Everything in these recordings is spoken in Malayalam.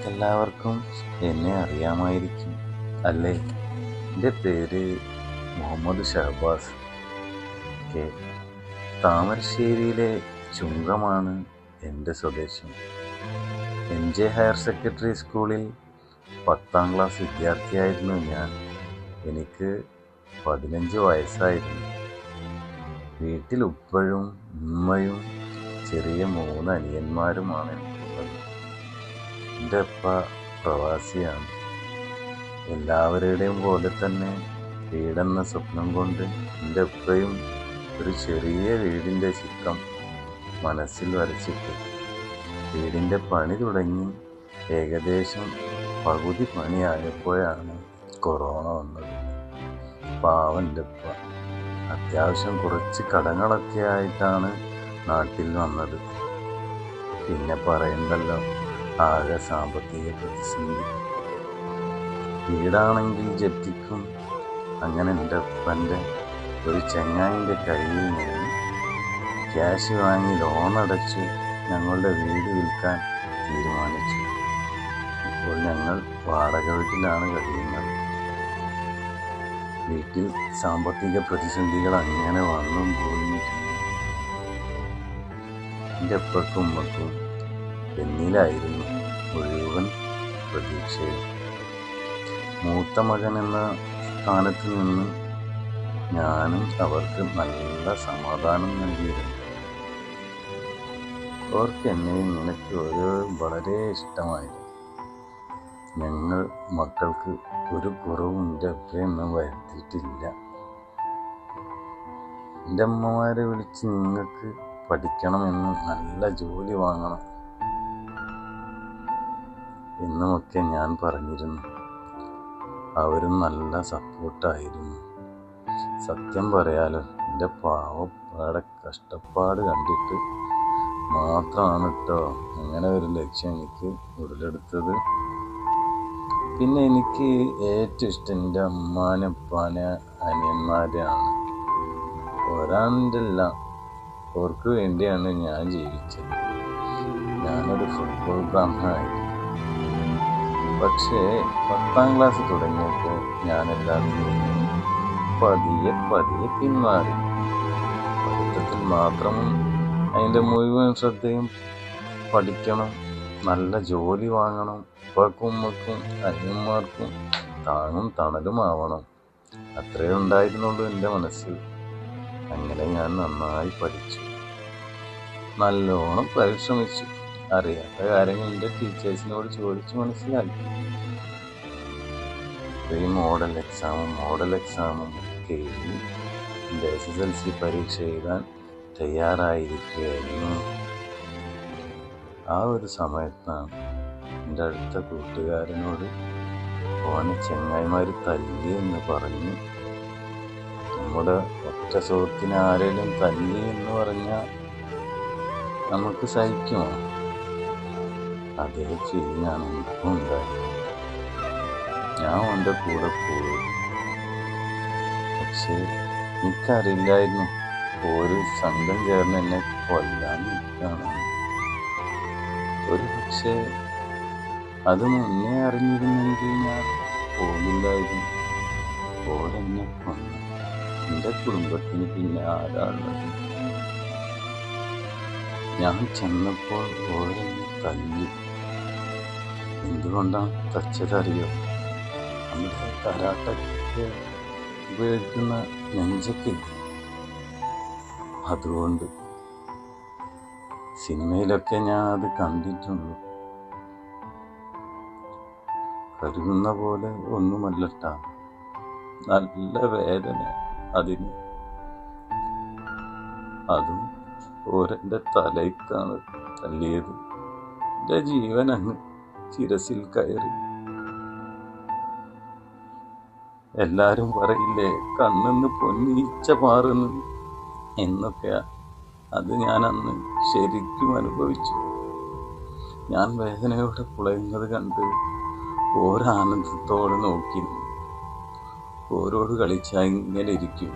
നിങ്ങൾക്കെല്ലാവർക്കും എന്നെ അറിയാമായിരിക്കും അല്ലേ? എന്റെ പേര് മുഹമ്മദ് ഷഹബാസ്. കെ. താമരശ്ശേരിയിലെ ചുങ്കമാണ് എന്റെ സ്വദേശം. എം. ജെ. ഹയർ സെക്കൻഡറി സ്കൂളിൽ പത്താം ക്ലാസ് വിദ്യാർത്ഥിയായിരുന്നു ഞാൻ. എനിക്ക് പതിനഞ്ച് വയസ്സായിരുന്നു. വീട്ടിൽ ഉപ്പഴും ഉമ്മയും ചെറിയ മൂന്ന് അനിയന്മാരുമാണ്. എന്റെ അപ്പ പ്രവാസിയാണ്. എല്ലാവരുടെയും പോലെ തന്നെ വീടെന്ന സ്വപ്നം കൊണ്ട് എന്റെ ഉപ്പയും ഒരു ചെറിയ വീടിന്റെ ചിത്രം മനസ്സിൽ വരച്ചിട്ട്. വീടിന്റെ പണി തുടങ്ങി ഏകദേശം പകുതി പണിയായപ്പോഴാണ് കൊറോണ വന്നത്. പാവന്റെ ഉപ്പ അത്യാവശ്യം കുറച്ച് കടങ്ങളൊക്കെ ആയിട്ടാണ് നാട്ടിൽ വന്നത്. പിന്നെ പറയണ്ടല്ലോ ആകെ സാമ്പത്തിക പ്രതിസന്ധി. വീടാണെങ്കിൽ ജപ്തിക്കും. അങ്ങനെ എന്റെ ഉപ്പന്റെ ഒരു ചങ്ങായിന്റെ കയ്യിൽ നിന്ന് ക്യാഷ് വാങ്ങി ലോൺ അടച്ച് ഞങ്ങളുടെ വീട് വിൽക്കാൻ തീരുമാനിച്ചു. ഇപ്പോൾ ഞങ്ങൾ വാടക വീട്ടിലാണ് കഴിയുന്നത്. വീട്ടിൽ സാമ്പത്തിക പ്രതിസന്ധികൾ അങ്ങനെ വന്നും പോയി എന്റെ അപ്പക്കും ഉമ്മക്കും എന്നിലായിരുന്നു മുഴുവൻ പ്രതീക്ഷയും മൂത്ത മകൻ എന്ന സ്ഥാനത്ത് നിന്ന് ഞാനും അവർക്ക് നല്ല സമാധാനം നൽകിയിരുന്നു. അവർക്ക് എന്നെയും നിനക്ക് ഒരു വളരെ ഇഷ്ടമായിരുന്നു. ഞങ്ങൾ മക്കൾക്ക് ഒരു കുറവും എന്റെ വരുത്തിയിട്ടില്ല. എന്റെ അമ്മമാരെ വിളിച്ച് നിങ്ങൾക്ക് പഠിക്കണമെന്ന് നല്ല ജോലി വാങ്ങണം. എന്നുമൊക്കെ ഞാൻ പറഞ്ഞിരുന്നു. അവരും നല്ല സപ്പോർട്ടായിരുന്നു. സത്യം പറയാലോ എന്റെ പാവപ്പാടെ കഷ്ടപ്പാട് കണ്ടിട്ട് മാത്രമാണ് കേട്ടോ അങ്ങനെ ഒരു ലക്ഷ്യം എനിക്ക് ഉടലെടുത്തത്. പിന്നെ എനിക്ക് ഏറ്റവും ഇഷ്ടം എന്റെ അമ്മാനെ ഉപ്പാനെ അനിയന്മാരെയാണ്. ഒരാണ്ടല്ല അവർക്ക് വേണ്ടിയാണ് ഞാൻ ജീവിച്ചത്. ഞാനൊരു ഫുട്ബോൾ ബ്രാഹ്മണനായിരുന്നു പക്ഷേ പത്താം ക്ലാസ് തുടങ്ങിയപ്പോൾ ഞാൻ എല്ലാത്തിനും പതിയെ പതിയെ പിന്മാറി. പഠിത്തത്തിൽ മാത്രം അതിന്റെ മുഴുവൻ ശ്രദ്ധയും പഠിക്കണം നല്ല ജോലി വാങ്ങണം ഉപ്പാക്കും ഉമ്മക്കും അനിയന്മാർക്കും താങ്ങും തണലുമാവണം അത്രയേ ഉണ്ടായിരുന്നുള്ളൂ എന്റെ മനസ്സിൽ. അങ്ങനെ ഞാൻ നന്നായി പഠിച്ചു. നല്ലോണം പരിശ്രമിച്ചു. അറിയാത്ത കാര്യങ്ങൾ എന്റെ ടീച്ചേഴ്സിനോട് ചോദിച്ച് മനസ്സിലാക്കി. ഈ മോഡൽ എക്സാമും മോഡൽ എക്സാമും ഒക്കെ എന്റെ എസ് എസ് എൽ സി പരീക്ഷ എഴുതാൻ തയ്യാറായിരിക്കുകയായിരുന്നു. ആ ഒരു സമയത്താണ് എന്റെ അടുത്ത കൂട്ടുകാരനോട് ഓനെ ചെങ്ങായിമാർ തല്ലി എന്ന് പറഞ്ഞു നമ്മുടെ ഒറ്റ സുഹൃത്തിനെ ആരെങ്കിലും തല്ലി എന്ന് പറഞ്ഞാൽ നമുക്ക് സഹിക്കുമോ? ഉണ്ടായത് ഞാൻ അവന്റെ കൂടെ പോയി പക്ഷേ എനിക്കറിയില്ലായിരുന്നു ഒരു സംഘം ചേർന്ന് എന്നെ കൊല്ലാൻ നിൽക്കുകയാണ് ഒരു പക്ഷേ അത് മുന്നേ അറിഞ്ഞിരുന്നെങ്കിൽ ഞാൻ പോകില്ലായിരുന്നു. ഓരെന്നെ കൊന്നു. എന്റെ കുടുംബത്തിന് പിന്നെ ആരാളുള്ളത് ഞാൻ ചെന്നപ്പോൾ ഓരെന്നെ തല്ലി. എന്തുകൊണ്ടാണ് തച്ചതറിയോ നമ്മുടെ കരാട്ടയ്ക്ക് ഉപയോഗിക്കുന്ന നെഞ്ചക്കില്ല അതുകൊണ്ട് സിനിമയിലൊക്കെ ഞാൻ അത് കണ്ടിട്ടുള്ളൂ. കരുതുന്ന പോലെ ഒന്നുമല്ലട്ട. നല്ല വേദന അതിന്. അതും ഓരെന്റെ തലയ്ക്കാണ് തല്ലിയത്. എന്റെ ജീവൻ അങ്ങ് ശിരസിൽ കയറി. എല്ലാരും പറയില്ലേ കണ്ണെന്ന് പൊന്നീച്ച മാറുന്നു എന്നൊക്കെ അത് ഞാൻ അന്ന് ശരിക്കും അനുഭവിച്ചു. ഞാൻ വേദനയോടെ പുളയുന്നത് കണ്ട് ഓരാനന്ദത്തോടെ നോക്കി ഓരോട് കളിച്ചാൽ ഇങ്ങനെ ഇരിക്കും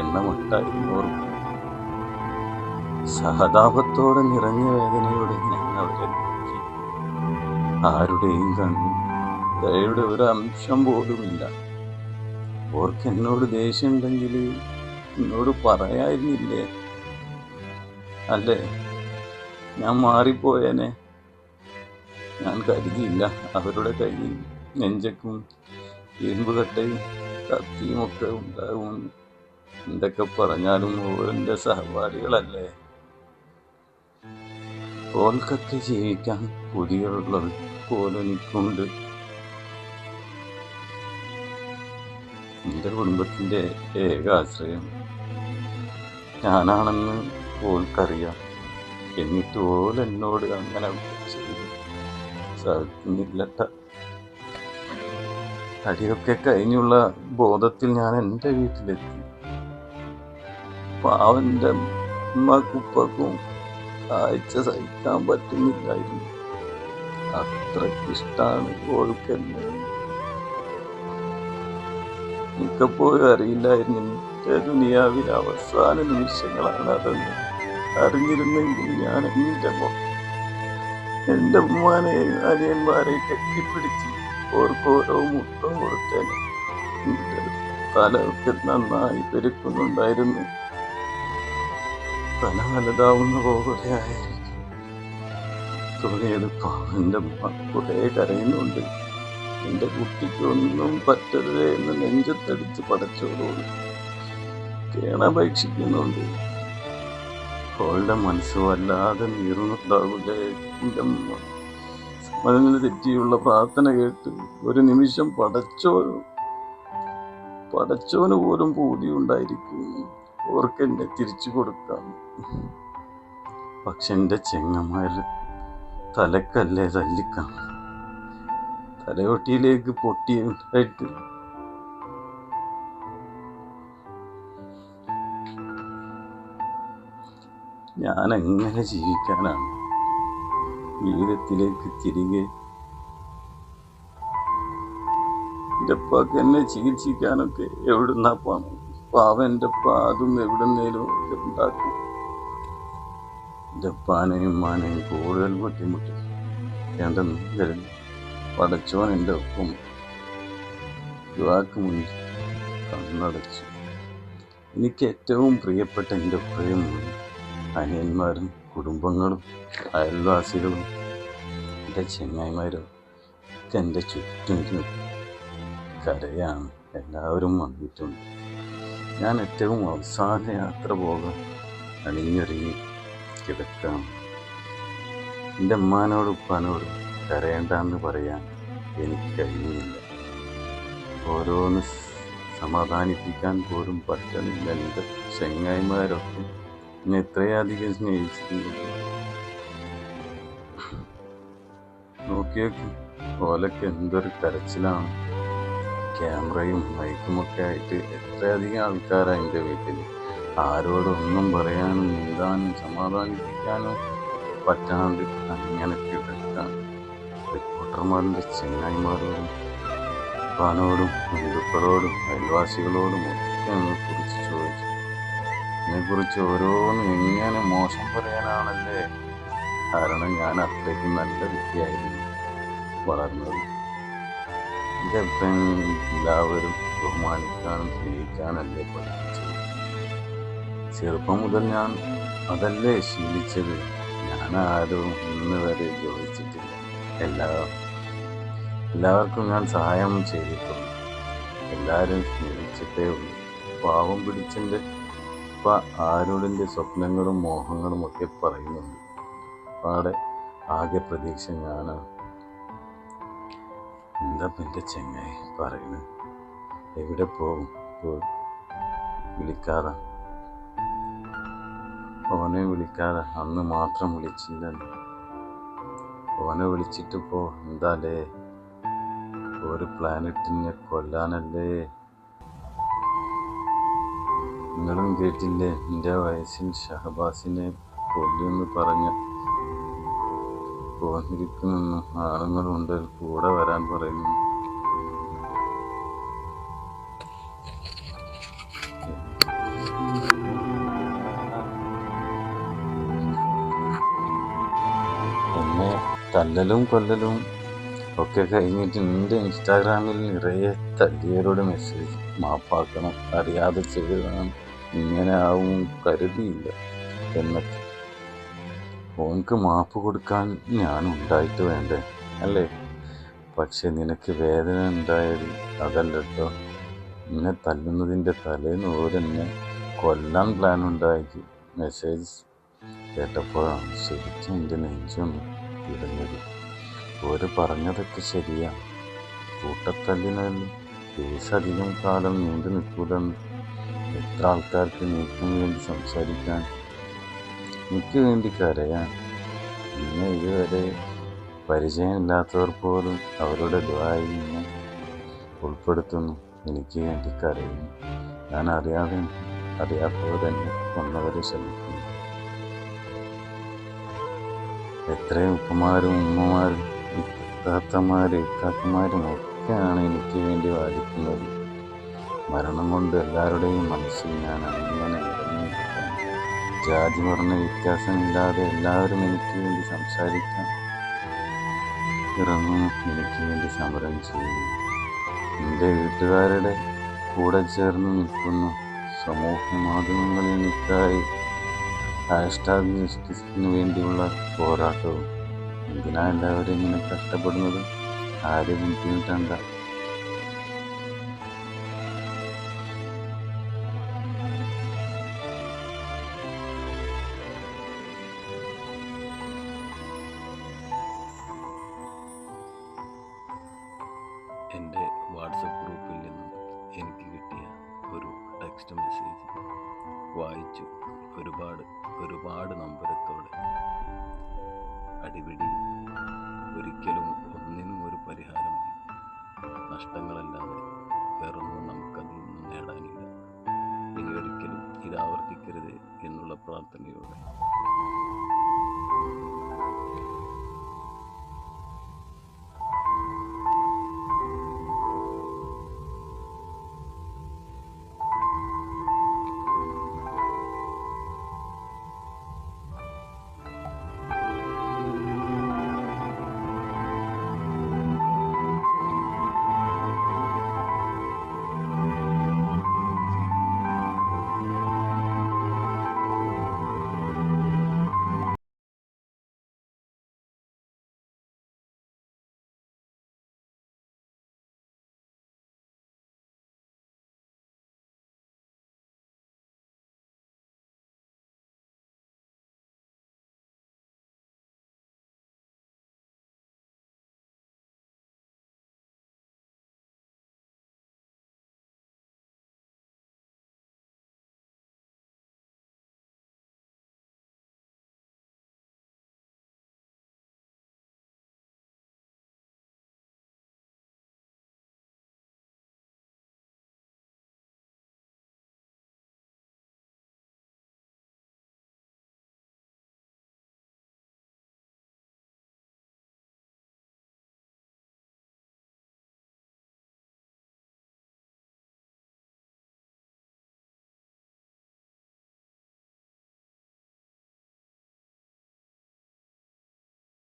എണ്ണമൊട്ടായിരുന്നു ഓർക്കും. സഹതാപത്തോടെ നിറഞ്ഞ വേദനയോടെ ഞാൻ അവരെ ആരുടെയും കണ്ണിൽ ദയയുടെ ഒരു അംശം പോലുമില്ല. ഓർക്ക് എന്നോട് ദേഷ്യമുണ്ടെങ്കിൽ എന്നോട് പറയായിരുന്നില്ലേ അല്ലേ? ഞാൻ മാറിപ്പോയേനെ. ഞാൻ കരുതിയില്ല അവരുടെ കയ്യിൽ നെഞ്ചക്കും ഇരുമ്പുകട്ടയും കത്തിയും ഒക്കെ ഉണ്ടാകും. എന്തൊക്കെ പറഞ്ഞാലും ഓരന്റെ സഹപാഠികളല്ലേ? ഓൽക്കൊക്കെ ജീവിക്കാൻ പുതിയുള്ളത് പോലെ എനിക്കുണ്ട് എന്റെ കുടുംബത്തിന്റെ ഏക ആശ്രയം ഞാനാണെന്ന് ഓൽക്കറിയാം എന്നിട്ട് എന്നോട് അങ്ങനെ സാധിക്കുന്നില്ലട്ട. അടിയൊക്കെ കഴിഞ്ഞുള്ള ബോധത്തിൽ ഞാൻ എന്റെ വീട്ടിലെത്തി. പാവന്റെ ഉമ്മക്കുപ്പക്കും കാഴ്ച സഹിക്കാൻ പറ്റുന്നില്ലായിരുന്നു. അത്രക്കിഷ്ടാണ് ഓൾക്കെന്നെ. മിക്കപ്പോഴും അറിയില്ലായിരുന്നു എന്റെ ദുനിയാവിലെ അവസാന നിമിഷങ്ങളാണ് അതെന്ന് അറിഞ്ഞിരുന്നെങ്കിൽ ഞാൻ എന്റെ എന്റെ ഉമ്മാനെയും അനിയന്മാരെയും കെട്ടിപ്പിടിച്ച് ഓർക്കോരോ മുട്ടം കൊടുത്തേനെ. എന്റെ തലയൊക്കെ നന്നായി പെരുക്കുന്നുണ്ടായിരുന്നു. തല വലുതാവുന്ന പോലെയായിരിക്കും തോന്നിയത് എന്റെ കുറേ കരയുന്നുണ്ട്. എന്റെ കുട്ടിക്കൊന്നും പറ്റരുത് എന്ന് നെഞ്ചത്തടിച്ച് പടച്ചോളോട് കേണപേക്ഷിക്കുന്നുണ്ട് അവളുടെ മനസ്സ് വല്ലാതെ നീറുന്നുണ്ടാവില്ലേ? അമ്മ മനസ്സിന് തെറ്റിയുള്ള പ്രാർത്ഥന കേട്ട് ഒരു നിമിഷം പടച്ചോനും പടച്ചോന് പോലും പൂതിയുണ്ടായിരിക്കും ഓർക്കെന്നെ തിരിച്ചു കൊടുക്കാം. പക്ഷെ എന്റെ ചെങ്ങന്മാർ തലക്കല്ലേ തല്ലിക്കാം. തലയോട്ടിയിലേക്ക് പൊട്ടിയുണ്ടായിട്ട് ഞാൻ എങ്ങനെ ജീവിക്കാനാണ് ജീവിതത്തിലേക്ക് തിരികെ. എന്റെ ഉപ്പാക്ക് എന്നെ ചികിത്സിക്കാനൊക്കെ എവിടുന്നാ പാവം എന്റെ അതും എവിടുന്നേലും ഉണ്ടാക്കും. എന്റെ ഉപ്പാനെയും ഉമ്മാനെയും കൂടുതൽ ബുദ്ധിമുട്ടി. എന്തെങ്കിലും പടച്ചവൻ എന്റെ ഒപ്പം യുവാക്ക് മുന്നിൽ കണ്ണടച്ചു. എനിക്ക് ഏറ്റവും പ്രിയപ്പെട്ട എന്റെ ഉപ്പയും അനിയന്മാരും കുടുംബങ്ങളും അയൽവാസികളും എന്റെ ചെങ്ങായിമാരും ഒക്കെ എന്റെ ചുറ്റും കരയാണ്. എല്ലാവരും വന്നിട്ടുണ്ട്. ഞാൻ ഏറ്റവും അവസാന യാത്ര പോകാൻ അണിഞ്ഞൊരുങ്ങി. കിടക്കാം എന്റെ ഉമ്മാനോടും ഉപ്പാനോടും കരയണ്ടെന്ന് പറയാൻ എനിക്ക് കഴിയുന്നില്ല. ഓരോന്ന് സമാധാനിപ്പിക്കാൻ പോലും പറ്റുന്നില്ല എന്റെ ചെങ്ങായിമാരൊക്കെ എന്നെ ഇത്രയധികം സ്നേഹിച്ചിട്ടുണ്ട് നോക്കിയൊക്കെ ഓലൊക്കെ എന്തൊരു കരച്ചിലാണ്. ക്യാമറയും മൈക്കുമൊക്കെ ആയിട്ട് എത്രയധികം ആൾക്കാരാണ് എന്റെ വീട്ടിൽ ആരോടൊന്നും പറയാനും നീന്താനും സമാധാനിപ്പിക്കാനോ പറ്റാണ്ട് അങ്ങനെ കിടക്കാൻ റിപ്പോർട്ടർമാരുടെ ചെങ്ങായിമാരോടും പാനോടും ഹിന്ദുക്കളോടും അയൽവാസികളോടും ഒക്കെ കുറിച്ച് ചോദിച്ചു. ഇതിനെക്കുറിച്ച് ഓരോന്നും എങ്ങനെ മോശം പറയാനാണല്ലേ? കാരണം ഞാൻ അത്രയ്ക്ക് നല്ല വ്യക്തിയായിരുന്നു വളർന്നത്. അപ്പൻ എല്ലാവരും ബഹുമാനിക്കാനും സ്നേഹിക്കാനല്ലേ പഠിപ്പിച്ചത് ചെറുപ്പം മുതൽ ഞാൻ അതല്ലേ ശീലിച്ചത്? ഞാൻ ആരും ഇന്ന് വരെ ജോലിച്ചിട്ടില്ല എല്ലാ എല്ലാവർക്കും ഞാൻ സഹായം ചെയ്തിട്ടുണ്ട്. എല്ലാവരും സ്നേഹിച്ചിട്ടേ ഉള്ളൂ. പാവം പിടിച്ചെന്റെ ഇപ്പ ആരോടിന്റെ സ്വപ്നങ്ങളും മോഹങ്ങളും ഒക്കെ പറയുന്നുണ്ട്. പാടെ ആകെ പ്രതീക്ഷ ഞാനാണ് എന്താ എന്റെ ചെങ്ങായി പറയുന്നത്? എവിടെ പോകും വിളിക്കാതെ. ഓനെ വിളിക്കാതെ അന്ന് മാത്രം വിളിച്ചില്ലെന്ന് ഓനെ വിളിച്ചിട്ടിപ്പോ എന്താലേ? ഒരു പ്ലാനറ്റിനെ കൊല്ലാനല്ലേ? നിങ്ങളും കേട്ടില്ലേ? എന്റെ വയസ്സിൽ ഷഹബാസിനെ കൊല്ലുമെന്ന് പറഞ്ഞ പോന്നിരിക്കുന്നു ആണുങ്ങളുണ്ട് കൂടെ വരാൻ പറയുന്നു തല്ലലും കൊല്ലലും ഒക്കെ കഴിഞ്ഞിട്ട് നിന്റെ ഇൻസ്റ്റാഗ്രാമിൽ നിറയെ തല്ലിയവരോട് മെസ്സേജ് മാപ്പാക്കണം. അറിയാതെ ചെയ്തതാണ്. ഇങ്ങനെ ആവും കരുതിയില്ല. എന്നൊക്കെ ഓനക്ക് മാപ്പ് കൊടുക്കാൻ ഞാൻ ഉണ്ടായിട്ട് വേണ്ടേ? അല്ലേ? പക്ഷെ നിനക്ക് വേദന ഉണ്ടായത് അതല്ല എന്നെ തല്ലുന്നതിന്റെ തലേന്ന് ഓരെന്നെ കൊല്ലാൻ പ്ലാൻ ഉണ്ടാക്കി. മെസ്സേജ് കേട്ടപ്പോഴാണ് ശരിക്കും എന്റെ നെഞ്ചൊന്ന് ഇടഞ്ഞത് ഓര് പറഞ്ഞതൊക്കെ ശരിയാണ് കൂട്ടത്തല്ലിനാൽ കേസ് അധികം കാലം നീണ്ടു നിൽക്കൂലെന്ന് എത്ര ആൾക്കാർക്ക് നീക്കം വേണ്ടി സംസാരിക്കാൻ എനിക്ക് വേണ്ടി കരയാൻ. പിന്നെ ഇതുവരെ പരിചയമില്ലാത്തവർ പോലും അവരുടെ ദ്വായി നിന്ന് ഉൾപ്പെടുത്തുന്നു. എനിക്ക് വേണ്ടി കരയുന്നു. ഞാൻ അറിയാതെ അറിയാത്തവർ തന്നെ വന്നവരെ ശ്രമിക്കുന്നു എത്രയും ഉപ്പമാരും ഉമ്മമാരും ഇത്താത്തമാരും ഇക്കാത്തമാരും ഒക്കെയാണ് എനിക്ക് വേണ്ടി വാദിക്കുന്നത്. മരണം കൊണ്ട് എല്ലാവരുടെയും മനസ്സിൽ ഞാൻ അങ്ങനെ ഇറങ്ങി ജാതി പറഞ്ഞ വ്യത്യാസമില്ലാതെ എല്ലാവരും എനിക്ക് വേണ്ടി സംസാരിക്കാം. ഇറങ്ങും എനിക്ക് വേണ്ടി സമരം ചെയ്യും. എന്റെ വീട്ടുകാരുടെ കൂടെ ചേർന്ന് നിൽക്കുന്നു. സമൂഹ മാധ്യമങ്ങളിൽ എനിക്കായി ഹാഷ്ടാഗ് ജസ്റ്റിസിന് വേണ്ടിയുള്ള പോരാട്ടവും. എന്തിനാ എല്ലാവരും ഇങ്ങനെ കഷ്ടപ്പെടുന്നത്? ആരും ബുദ്ധിമുട്ടണ്ട. എന്റെ വാട്സപ്പ് ഗ്രൂപ്പിൽ നിന്നും എനിക്ക് കിട്ടിയ ഒരു ടെക്സ്റ്റ് മെസ്സേജ് വായിച്ചു. ഒരുപാട് ഒരുപാട് നമ്പരത്തോടെ അടിപിടി ഒരിക്കലും ഒന്നിനും ഒരു പരിഹാരമില്ല. നഷ്ടങ്ങളല്ലാതെ വേറൊന്നും നമുക്കതിൽ നിന്നും നേടാനില്ല. ഇനി ഒരിക്കലും ഇത് ആവർത്തിക്കരുത് എന്നുള്ള പ്രാർത്ഥനയോടെ.